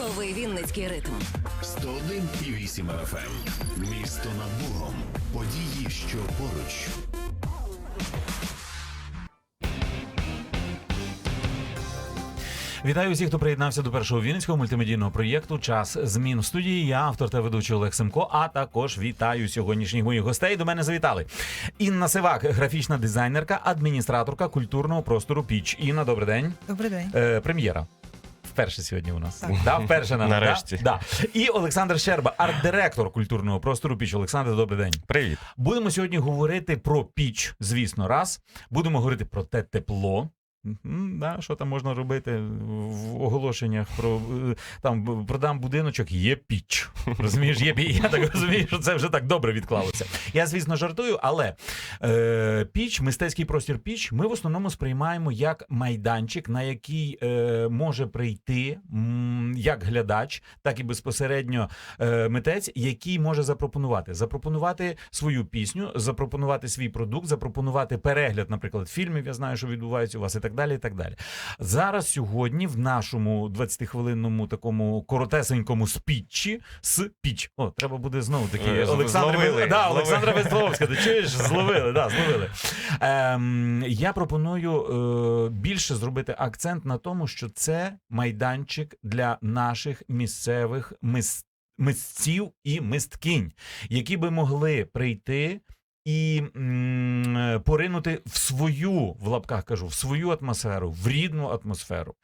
Лови Вінницький ритм. 101,8 FM. Місто над Богом. Події, що поруч. Вітаю всіх, хто приєднався до першого вінницького мультимедійного проєкту Час змін в студії. Я автор та ведучий Олег Семко. А також вітаю сьогоднішніх моїх гостей. До мене завітали Інна Сивак, графічна дизайнерка, адміністраторка культурного простору Піч. Інна, добрий день. Добрий день. Е, прем'єра. Вперше сьогодні у нас. Так. Да, вперше на Нарешті. Да? Да. І Олександр Щерба, арт-директор культурного простору Піч. Олександр, добрий день. Привіт. Будемо сьогодні говорити про піч, звісно, раз. Будемо говорити про те тепло. Да, що там можна робити в оголошеннях про е, там продам будиночок, є піч. Розумієш, є піч. Я так розумію, що це вже так добре відклалося. Я, звісно, жартую, але е, піч, мистецький простір піч, ми в основному сприймаємо як майданчик, на який е, може прийти як глядач, так і безпосередньо е, митець, який може запропонувати. Запропонувати свою пісню, запропонувати свій продукт, запропонувати перегляд, наприклад, фільмів. Я знаю, що відбувається у вас і так далі. І так далі. Зараз сьогодні в нашому 20-хвилинному такому коротесенькому спічі з піч. О, треба буде знову таки Е, Олександр зловили, да, зловили. Олександра Весловська. Ти чуєш? Зловили, да, зловили. Ем, я пропоную е, більше зробити акцент на тому, що це майданчик для наших місцевих мис- мисців і мисткинь, які би могли прийти. І м, поринути в свою в лапках кажу, в свою атмосферу, в рідну атмосферу,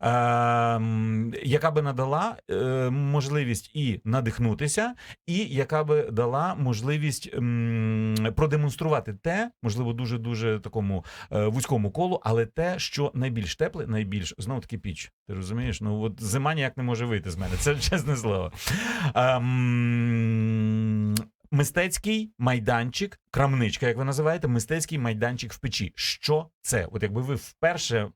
ем, яка би надала е, можливість і надихнутися, і яка би дала можливість м, продемонструвати те, можливо, дуже дуже такому е, вузькому колу, але те, що найбільш тепле, найбільш знову таки піч. Ти розумієш? Ну от зима ніяк не може вийти з мене. Це чесне слово. Ем, Мистецький майданчик, крамничка, як ви називаєте, мистецький майданчик в печі. Що це? От якби ви вперше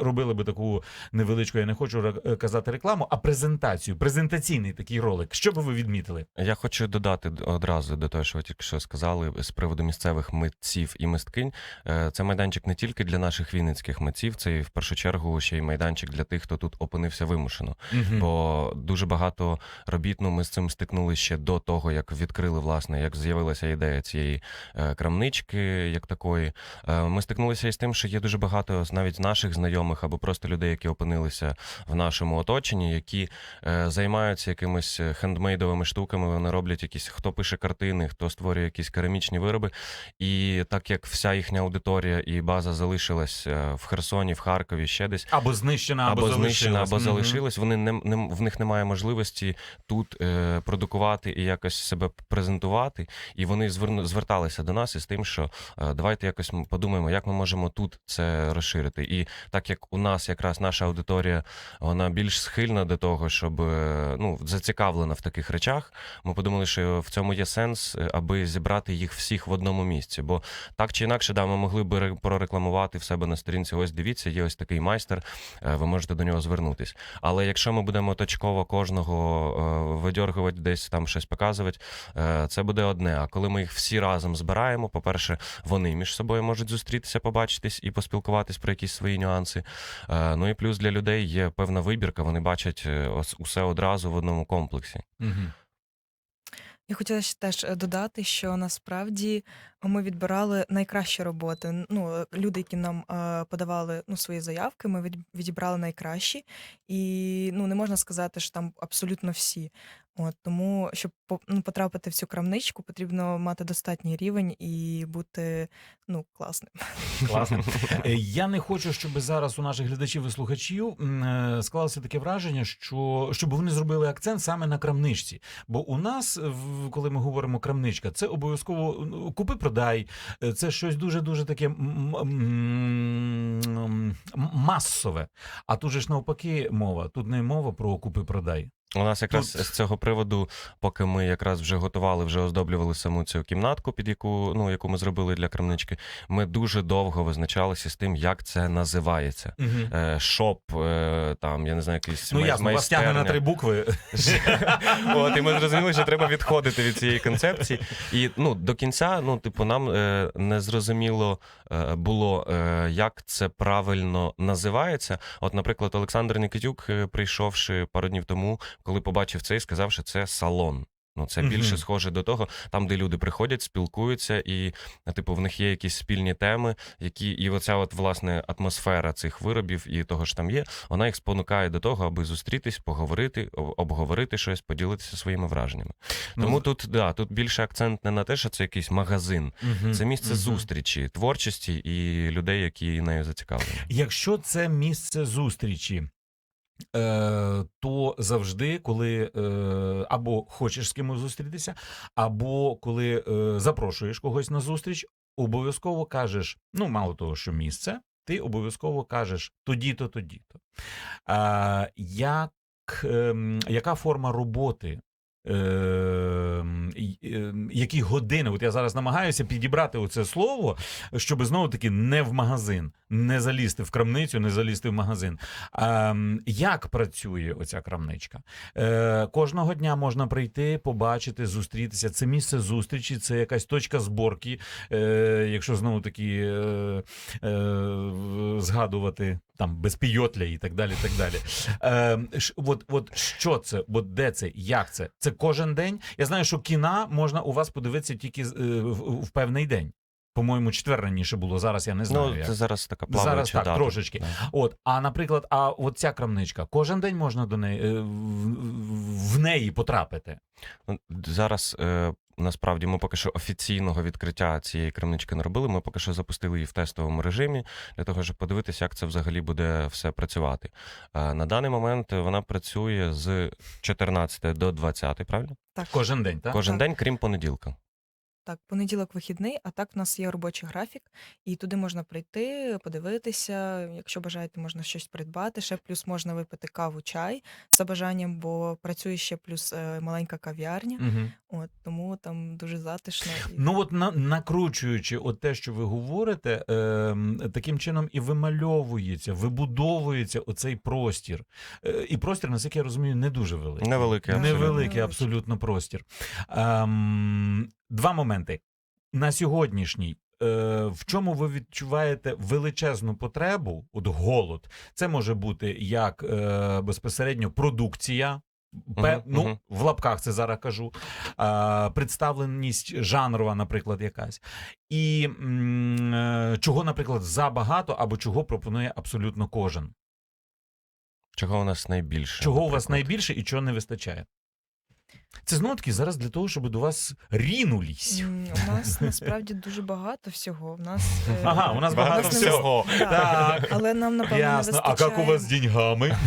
робили би таку невеличку, я не хочу казати рекламу, а презентацію, презентаційний такий ролик. Що би ви відмітили? Я хочу додати одразу до того, що ви тільки що сказали з приводу місцевих митців і мисткинь. Е, Це майданчик не тільки для наших вінницьких митців, це і в першу чергу ще й майданчик для тих, хто тут опинився вимушено. Мгм. Бо дуже багато робіт, ну ми з цим стикнули ще до того, як відкрили власне, як з'явилася ідея цієї е, крамнички, як такої. Е, Ми стикнулися із тим, що є дуже багато навіть наших знайомих або просто людей, які опинилися в нашому оточенні, які е, займаються якимись хендмейдовими штуками. Вони роблять якісь, хто пише картини, хто створює якісь керамічні вироби. І так як вся їхня аудиторія і база залишилась в Херсоні, в Харкові, ще десь. Або знищена, або, Або знищена, або залишилась. Вони не, не в них немає можливості тут е, продукувати і якось себе презентувати. І вони зверталися до нас із тим, що е, давайте якось подумаємо, як ми можемо тут це розширити. І так як у нас якраз наша аудиторія вона більш схильна до того, щоб е, ну зацікавлена в таких речах, ми подумали, що в цьому є сенс, е, аби зібрати їх всіх в одному місці. Бо так чи інакше, да, ми могли би ре- прорекламувати в себе на сторінці. Ось дивіться, є ось такий майстер. Ви можете до нього звернутись. Але якщо ми будемо точково кожного видьоргувати, десь там щось показувати, це буде одне. А коли ми їх всі разом збираємо, по-перше, вони між собою можуть зустрітися, побачитись і поспілкуватись про якісь свої нюанси. Е, Ну і плюс для людей є певна вибірка, вони бачать е, усе одразу в одному комплексі. Угу. Я хотіла ще теж е, додати, що насправді ми відбирали найкращі роботи. Ну, е, люди, які нам е, подавали ну, свої заявки, ми від, відібрали найкращі, і ну не можна сказати, що там абсолютно всі. От тому, щоб по- ну, потрапити в цю крамничку, потрібно мати достатній рівень і бути ну класним. Класно. Е, Я не хочу, щоб зараз у наших глядачів і слухачів м, е, склалося таке враження, що щоб вони зробили акцент саме на крамничці. Бо у нас, в- коли ми говоримо крамничка, це обов'язково ну, купи продай. е, Це щось дуже дуже таке масове. А тут же ж навпаки мова. Тут не мова про купи продай. У нас якраз Тут- з цього приводу, поки ми якраз вже готували, вже оздоблювали саму цю кімнатку, під яку ну яку ми зробили для крамнички. Ми дуже довго визначалися з тим, як це називається. Е, Шоп, е, там я не знаю, якийсь Ну май- ясно, вас тягне на три букви. От, і ми зрозуміли, що треба відходити від цієї концепції. І ну, до кінця, ну, типу, нам е, не зрозуміло було, як це правильно називається. От, наприклад, Олександр Нікітюк, е, прийшовши пару днів тому, коли побачив це і сказав, що це салон. Ну, це більше схоже до того, там, де люди приходять, спілкуються, і типу в них є якісь спільні теми, які і оця от власне атмосфера цих виробів і того ж там є, вона їх спонукає до того, аби зустрітись, поговорити, обговорити щось, поділитися своїми враженнями. Ну, Тому тут да, тут більше акцент не на те, що це якийсь магазин, Мгм, це місце мгм. зустрічі, творчості і людей, які нею зацікавлені. Якщо це місце зустрічі, то завжди, коли е, або хочеш з кимось зустрітися, або коли е, запрошуєш когось на зустріч, обов'язково кажеш: ну, мало того, що місце, ти обов'язково кажеш тоді-то, тоді-то. Як, ем, яка форма роботи? Ем, ем, які години? От я зараз намагаюся підібрати оце слово, щоб знову таки не в магазин, не залізти в крамницю, не залізти в магазин. А, як працює оця крамничка? Е, кожного дня можна прийти, побачити, зустрітися. Це місце зустрічі, це якась точка зборки. Е, якщо знову таки е, е, згадувати там безпійотля і так далі. так далі. Е, от, от що це? От де це? Як це? Це кожен день? Я знаю, що кіна можна у вас подивитися тільки е, в, певний день. По-моєму, четвер раніше було. Зараз я не знаю. Ну, як. це зараз така плаваюча Зараз так, дата. трошечки. Да. От, а наприклад, а от ця крамничка, кожен день можна до неї е, в, в неї потрапити. Ну, Зараз е, насправді ми поки що офіційного відкриття цієї крамнички не робили. Ми поки що запустили її в тестовому режимі для того, щоб подивитися, як це взагалі буде все працювати. На даний момент вона працює з 14 до 20, правильно? Так, Кожен день, так? Кожен Так. день, крім понеділка. Так, понеділок вихідний, а так в нас є робочий графік, і туди можна прийти, подивитися. Якщо бажаєте, можна щось придбати. Ще плюс можна випити каву, чай за бажанням, бо працює ще плюс е, маленька кав'ярня. Угу. От тому там дуже затишно. І... Ну от на, накручуючи от те, що ви говорите, е, таким чином і вимальовується, вибудовується оцей простір. Е, і простір, наскільки я розумію, не дуже великий. Невеликий, абсолютно. Невеликий абсолютно простір. Ем, два моменти. На сьогоднішній. е, В чому ви відчуваєте величезну потребу, от голод, це може бути як е, безпосередньо продукція, пе- Мгм, ну, мгм. в лапках це зараз кажу, е, представленість жанрова, наприклад, якась. І м, е, чого, наприклад, забагато або чого пропонує абсолютно кожен. Чого у нас найбільше? Чого у вас найбільше і чого не вистачає? Це знову таки зараз для того, щоб до вас рінулись. М, У нас насправді дуже багато всього. У нас, е, Ага, у нас багато нас не всього. вис- Так. Так. Але нам, напевно, Ясно. не А вистачає. як у вас з деньгами?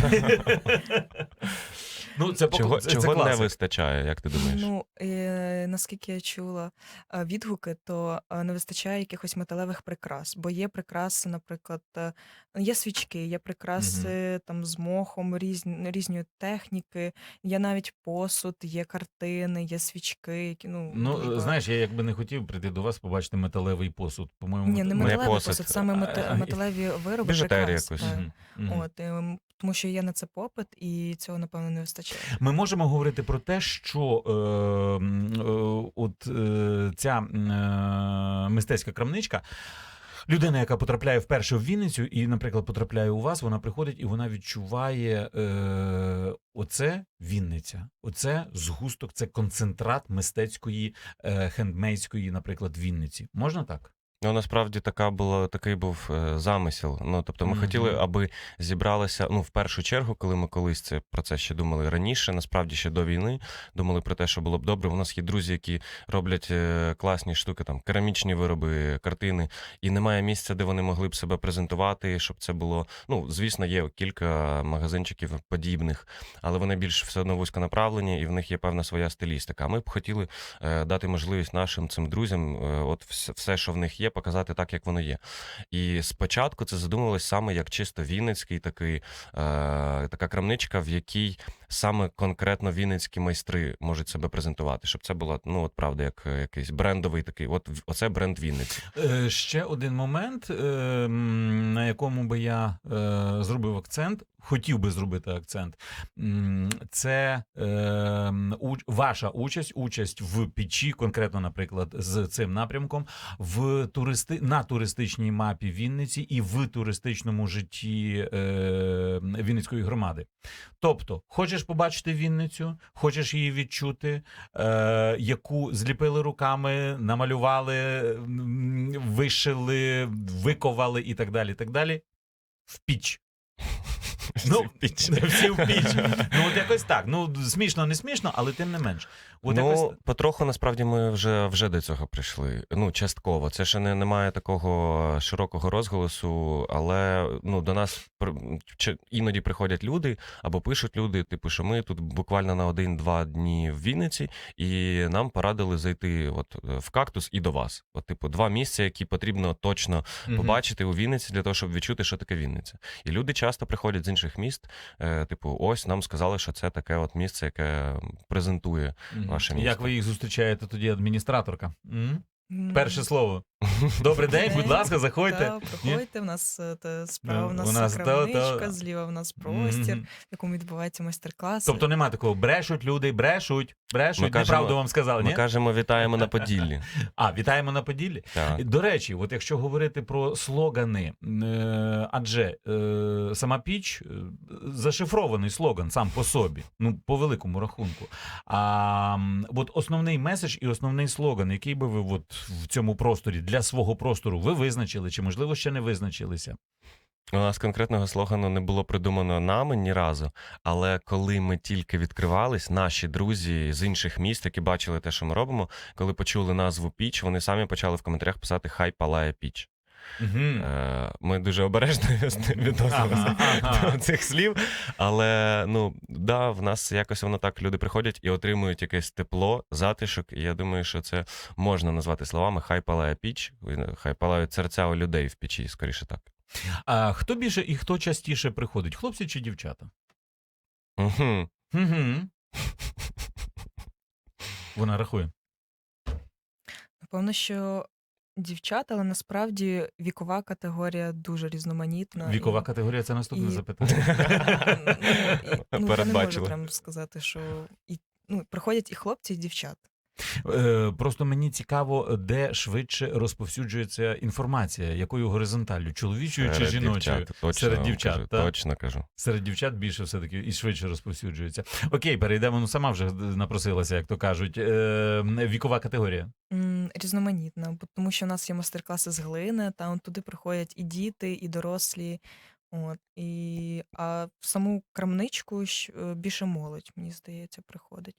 ну, це, поки- Чого, це, чого це не вистачає, як ти думаєш? Ну, е, наскільки я чула е, відгуки, то е, не вистачає якихось металевих прикрас, бо є прикраси, наприклад, е, є свічки, є прикраси там з мохом, різні, різної техніки, є навіть посуд, є картини, є свічки, які ну, дуже Ну, багато. знаєш, я якби не хотів прийти до вас, побачити металевий посуд. По-моєму, Ні, не мет- металевий посуд. посуд, саме мете- А, металеві вироби. Біжутерія прикрас, якусь. так. Мгм, мгм. От, ем, тому що є на це попит, і цього, напевно, не вистачає. Ми можемо говорити про те, що е, е, от е, ця е, мистецька крамничка. Людина, яка потрапляє вперше в Вінницю, і, наприклад, потрапляє у вас, вона приходить і вона відчуває е, оце Вінниця, оце згусток, це концентрат мистецької, е, хендмейдської, наприклад, Вінниці. Можна так? Ну, насправді така була, такий був е, замисел. Ну, тобто, ми Мгм. хотіли, аби зібралися, ну, в першу чергу, коли ми колись це про це ще думали раніше, насправді ще до війни, думали про те, що було б добре. У нас є друзі, які роблять е, класні штуки, там керамічні вироби, картини, і немає місця, де вони могли б себе презентувати, щоб це було. Ну, звісно, є кілька магазинчиків подібних, але вони більш все одно вузьконаправлені, і в них є певна своя стилістика. А ми б хотіли е, дати можливість нашим цим друзям, е, от все, все, що в них є, показати так, як воно є. І спочатку це задумувалось саме як чисто вінницький такий, е, така крамничка, в якій саме конкретно вінницькі майстри можуть себе презентувати, щоб це було ну от правда, як е, якийсь брендовий такий. От оце бренд Вінниці. Е, Ще один момент, е, на якому би я зробив акцент, хотів би зробити акцент. Це е, м, уч- ваша участь, участь в печі, конкретно, наприклад, з цим напрямком, в туристи на туристичній мапі Вінниці і в туристичному житті е, Вінницької громади. Тобто, хочеш побачити Вінницю, хочеш її відчути, е, яку зліпили руками, намалювали, вишили, виковали і так далі. і так далі. В піч. Ну, всі в піч. Ну, от якось так. Ну, смішно, не смішно, але тим не менш. От ну, якось... потроху насправді ми вже, вже до цього прийшли. Ну, частково. Це ще не немає такого широкого розголосу, але ну, до нас іноді приходять люди або пишуть люди, типу, що ми тут буквально на один-два дні в Вінниці, і нам порадили зайти от, в кактус і до вас. От, типу, два місця, які потрібно точно побачити у Вінниці для того, щоб відчути, що таке Вінниця. І люди часто приходять з інших міст. Е, типу, ось нам сказали, що це таке от місце, яке презентує Мгм. місто. Як ви їх зустрічаєте тоді, адміністраторка? М, Перше слово. Добрий день, будь ласка, заходьте. Да, проходьте. В нас е, справа, в нас, у нас то- крамничка, зліва в нас простір, Мгм. в якому відбуваються майстер-класи. Тобто нема такого, брешуть люди, брешуть, брешуть, кажемо- неправду вам сказали, Ми ні? кажемо вітаємо на Поділлі. А, вітаємо на Поділлі. Так. До речі, от якщо говорити про слогани, е, адже е, сама піч е, зашифрований слоган сам по собі, ну по великому рахунку. А м, от основний меседж і основний слоган, який би ви от в цьому просторі для свого простору ви визначили, чи можливо ще не визначилися? У нас конкретного слогану не було придумано нами ні разу. Але коли ми тільки відкривались, наші друзі з інших міст, які бачили те, що ми робимо, коли почули назву піч, вони самі почали в коментарях писати Хай палає піч. Угу. Ми дуже обережно відносимося Ага, ага. до цих слів. Але ну да, в нас якось воно так люди приходять і отримують якесь тепло, затишок. І я думаю, що це можна назвати словами Хай палає піч, хай палають серця у людей в печі, скоріше так. А хто більше і хто частіше приходить? Хлопці чи дівчата? Угу. Угу. Вона рахує. Напевно, що дівчата, але насправді вікова категорія дуже різноманітна. Вікова і- категорія це наступне і- запитання. Ну, ну, я не можу прям сказати, що і, ну, приходять і хлопці, і дівчата. Е, Просто мені цікаво, де швидше розповсюджується інформація, якою горизонталлю, чоловічою чи жіночою? дівчат, точно Серед дівчат, кажу, так? точно кажу. Серед дівчат більше все-таки і швидше розповсюджується. Окей, перейдемо. Ну сама вже напросилася, як то кажуть. Е, Вікова категорія. Різноманітна, тому що в нас є майстер-класи з глини, там туди приходять і діти, і дорослі. От, і, а в саму крамничку щ- е, більше молодь, мені здається, приходить.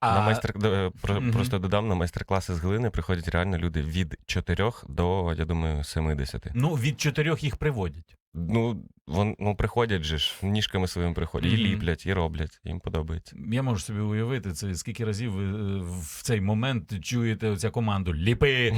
А, на майстер е, про, Мгм. просто додам на майстер-класи з глини приходять реально люди від 4 до, я думаю, 70. Ну, від чотирьох їх приводять. Ну, вон, ну приходять же ж, ніжками своїми приходять, і Мгм. ліплять, і роблять, їм подобається. Я можу собі уявити, це скільки разів ви е, в цей момент чуєте оця команду Ліпи!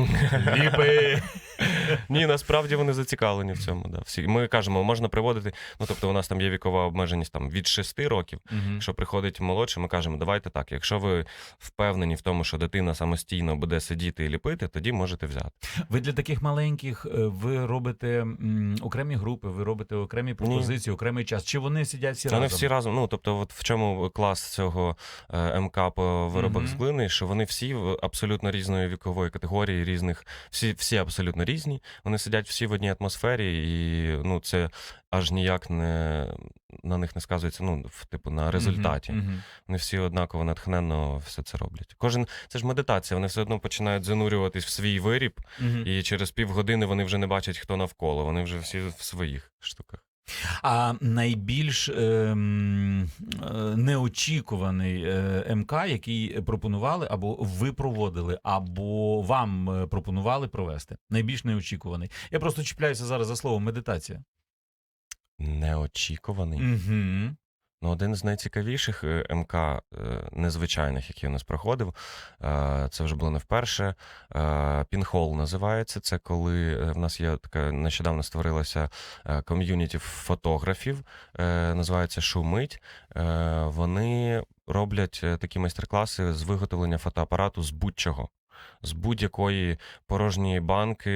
Ліпи! Ні, насправді вони зацікавлені в цьому. Да. Всі. Ми кажемо, можна приводити. Ну тобто, у нас там є вікова обмеженість там від 6 років. Мгм. Якщо приходить молодше, ми кажемо, давайте так. Якщо ви впевнені в тому, що дитина самостійно буде сидіти і ліпити, тоді можете взяти. Ви для таких маленьких е, ви робите м, окремі групи, ви робите окремі пропозиції, окремий час. Чи вони сидять всі Вони разом? всі разом. Ну тобто, от в чому клас цього е, МК по виробах Мгм. з глини, що вони всі в абсолютно різної вікової категорії, різних, всі, всі абсолютно різні. Вони сидять всі в одній атмосфері, і ну це аж ніяк не на них не сказується. Ну, в типу на результаті. Мгм, мгм. Вони всі однаково натхненно все це роблять. Кожен це ж медитація. Вони все одно починають занурюватись в свій виріб, Мгм. і через півгодини вони вже не бачать, хто навколо. Вони вже всі в своїх штуках. А найбільш ем, е, неочікуваний е, МК, який пропонували, або ви проводили, або вам е, пропонували провести. Найбільш неочікуваний. Я просто чіпляюся зараз за слово медитація. Неочікуваний. Угу. Ну, один з найцікавіших е, МК е, незвичайних, який у нас проходив, е, це вже було не вперше. Пінхол називається. Це коли в нас є така нещодавно створилася ком'юніті фотографів, називається Шумить. Вони роблять такі майстер-класи з виготовлення фотоапарату з будь-чого. З будь-якої порожньої банки,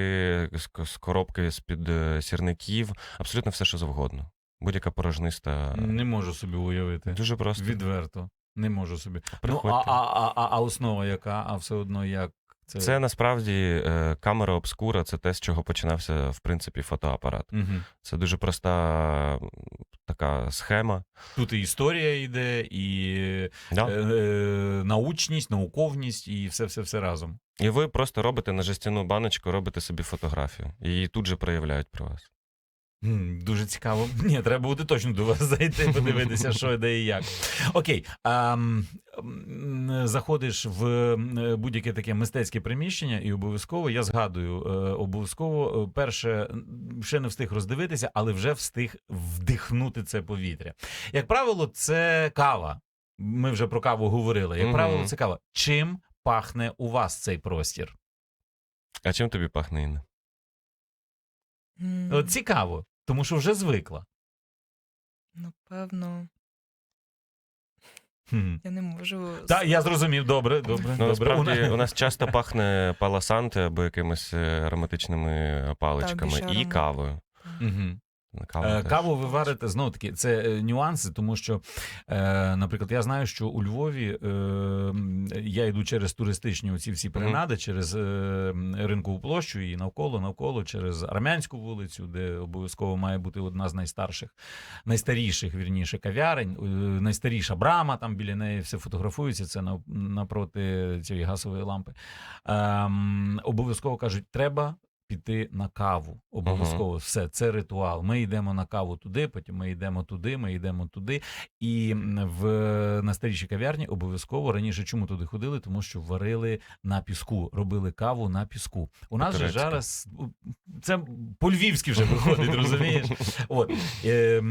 з з коробки з-під е, сірників, абсолютно все, що завгодно. Будь-яка порожниста. Не можу собі уявити. Дуже просто. Відверто. Не можу собі. Ну, Приходьте. а, а, а, а основа яка? А все одно як це. Це насправді е, камера обскура, це те, з чого починався, в принципі, фотоапарат. Угу. Це дуже проста така схема. Тут і історія йде, і Да? е, е, научність, науковність, і все, все, все разом. І ви просто робите на жестяну баночку, робите собі фотографію. І її тут же проявляють про вас. М, Дуже цікаво. Ні, треба буде точно до вас зайти, подивитися, що де і як. Окей. А, м, м, заходиш в м, будь-яке таке мистецьке приміщення, і обов'язково я згадую, е, обов'язково е, перше м, ще не встиг роздивитися, але вже встиг вдихнути це повітря. Як правило, це кава. Ми вже про каву говорили. Як Мгм. правило, це кава. Чим пахне у вас цей простір? А чим тобі пахне Інна? От цікаво, тому що вже звикла. Напевно, Хм. я не можу. Так, я зрозумів, добре, добре. Ну, добре. насправді, У нас часто пахне паласанти або якимись е, ароматичними паличками більше і аромат. кавою. Мгм. Кава Е. Каву ви варите знову таки, це е, нюанси, тому що, е, наприклад, я знаю, що у Львові я йду через туристичні оці всі перенади, через ринкову площу і навколо, навколо, через Армянську вулицю, де обов'язково має бути одна з найстарших, найстаріших, вірніше, кав'ярень, найстаріша брама, там біля неї все фотографується, це напроти цієї газової лампи. Ем, обов'язково кажуть, треба піти на каву. Обов'язково все, це ритуал. Ми йдемо на каву туди, потім ми йдемо туди, ми йдемо туди. І в на старішій кав'ярні обов'язково раніше чому туди ходили? Тому що варили на піску, робили каву на піску. У нас же зараз це по-львівськи вже виходить, розумієш? От е,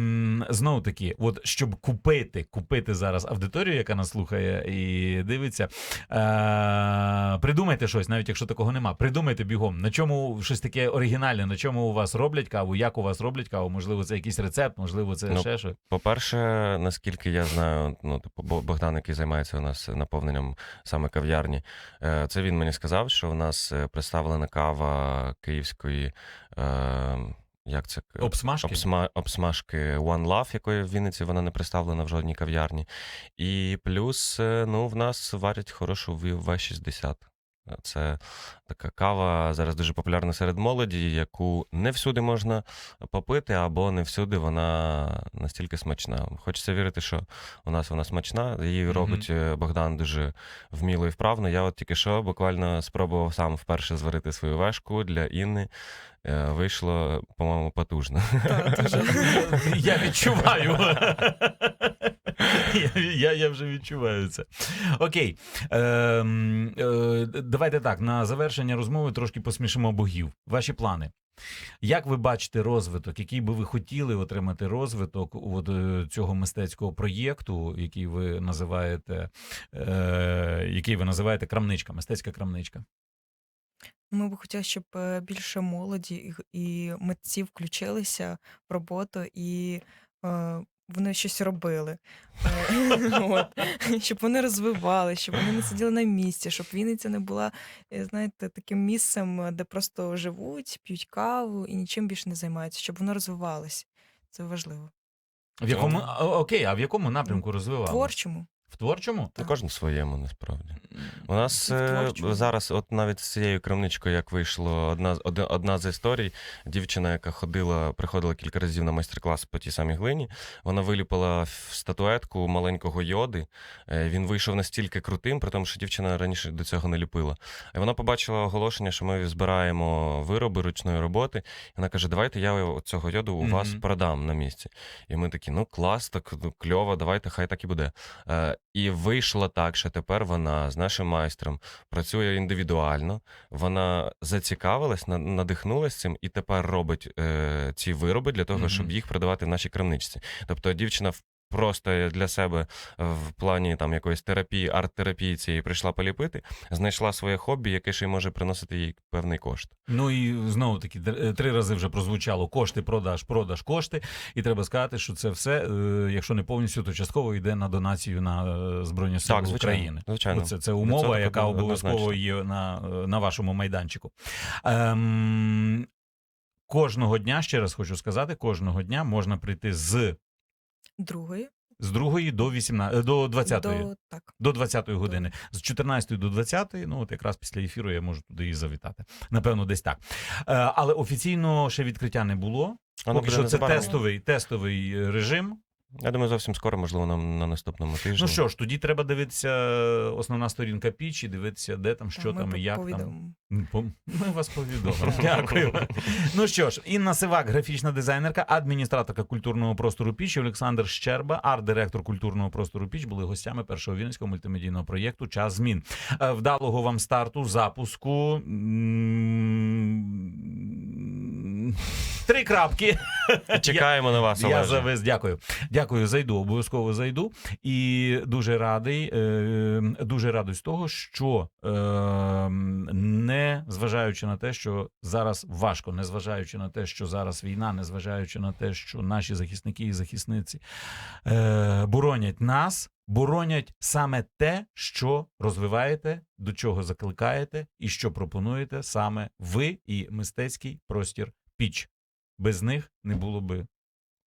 знову таки, от щоб купити, купити зараз аудиторію, яка нас слухає і дивиться. Е, придумайте щось, навіть якщо такого нема. Придумайте бігом. На чому щось таке оригінальне, на чому у вас роблять каву, як у вас роблять каву? Можливо, це якийсь рецепт, можливо, це Ну, ще щось. По-перше, наскільки я знаю, ну, типу, Богдан, який займається у нас наповненням саме кав'ярні, е, це він мені сказав, що в нас е, представлена кава київської. е, Як це? Обсмажки? Обсма... Обсмажки One Love, якої в Вінниці вона не представлена в жодній кав'ярні. І плюс, ну, в нас варять хорошу В60. Це така кава зараз дуже популярна серед молоді, яку не всюди можна попити, або не всюди вона настільки смачна. Хочеться вірити, що у нас вона смачна. Її робить е, Богдан дуже вміло і вправно. Я от тільки що буквально спробував сам вперше зварити свою вешку для Інни. Е, Вийшло, по-моєму, потужно. Я відчуваю. Я, я, вже відчуваю це. Окей. Ем, е, давайте так, на завершення розмови трошки посмішимо богів. Ваші плани. Як ви бачите розвиток, який би ви хотіли отримати розвиток от, е, цього мистецького проєкту, який ви називаєте, е, який ви називаєте крамничка, мистецька крамничка? Ми б хотіли, щоб е, більше молоді і митців включилися в роботу і е, вони щось робили. Е, От. Щоб вони розвивали, щоб вони не сиділи на місці, щоб Вінниця не була, е, знаєте, таким місцем, е, де просто живуть, п'ють каву і нічим більше не займаються, щоб воно розвивалося. Це важливо. В якому, окей, а в якому напрямку розвивали? Творчому. В творчому? Та кожен своєму, насправді. У нас е, зараз, от навіть з цією крамничкою, як вийшло, одна, з- одна з історій. Дівчина, яка ходила, приходила кілька разів на майстер-клас по тій самій глині, вона виліпила в статуетку маленького йоди. Е, Він вийшов настільки крутим, при тому, що дівчина раніше до цього не ліпила. І вона побачила оголошення, що ми збираємо вироби ручної роботи. І вона каже: Давайте я цього йоду у вас Мгм. продам на місці. І ми такі, ну клас, так ну, кльово, давайте, хай так і буде. Е, і вийшло так, що тепер вона з нашим майстром працює індивідуально. Вона зацікавилась, надихнулася надихнулась цим і тепер робить е, ці вироби для того, Мгм. щоб їх продавати в нашій крамничці. Тобто дівчина просто для себе в плані там якоїсь терапії, арт-терапії цієї прийшла поліпити, знайшла своє хобі, яке ще й може приносити їй певний кошт. Ну і знову таки три рази вже прозвучало кошти, продаж, продаж, кошти. І треба сказати, що це все, е, якщо не повністю, то частково йде на донацію на е, Збройні Сили Так, звичайно, України. звичайно. Це, це умова, Відсоток яка обов'язково однозначно. є на, е, на вашому майданчику. Ем, кожного дня, ще раз хочу сказати, кожного дня можна прийти з, Другої з 2 до 18, до 20. до так. До 20-ї години. З 14 до 20, ну от якраз після ефіру я можу туди і завітати. Напевно, десь так. Е, але офіційно ще відкриття не було. Воно Поки буде що це незабаром. тестовий, тестовий е, режим. Я думаю, зовсім скоро, можливо, на, на наступному тижні. Ну що ж, тоді треба дивитися основна сторінка пічі, дивитися, де там, що ми там і як там. повідомимо. Ну, Ми вас повідомимо. Дякую. Ну що ж, Інна Сивак, графічна дизайнерка, адміністраторка культурного простору Піч, Олександр Щерба, арт-директор культурного простору Піч, були гостями першого вінницького мультимедійного проєкту Час змін. Е, Вдалого вам старту, запуску. Три крапки. Чекаємо на вас, Я Олеже. завез, дякую. Дякую, зайду, обов'язково зайду. І дуже радий, е, дуже радий з того, що е, не зважаючи на те, що зараз важко, не зважаючи на те, що зараз війна, не зважаючи на те, що наші захисники і захисниці е, боронять нас, боронять саме те, що розвиваєте, до чого закликаєте і що пропонуєте саме ви і мистецький простір піч. Без них не було би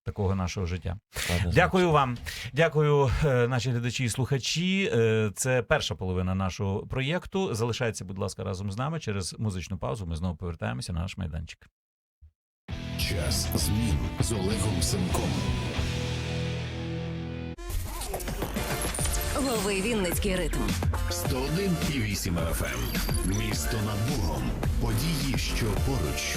такого нашого життя. Однозначно. Дякую вам. Дякую, е, наші глядачі і слухачі. Е, Це перша половина нашого проєкту. Залишайтеся, будь ласка, разом з нами. Через музичну паузу ми знову повертаємося на наш майданчик. Час змін з Олегом Семком. Лови Вінницький ритм. 101,8 FM. Місто над Богом. Події, що поруч.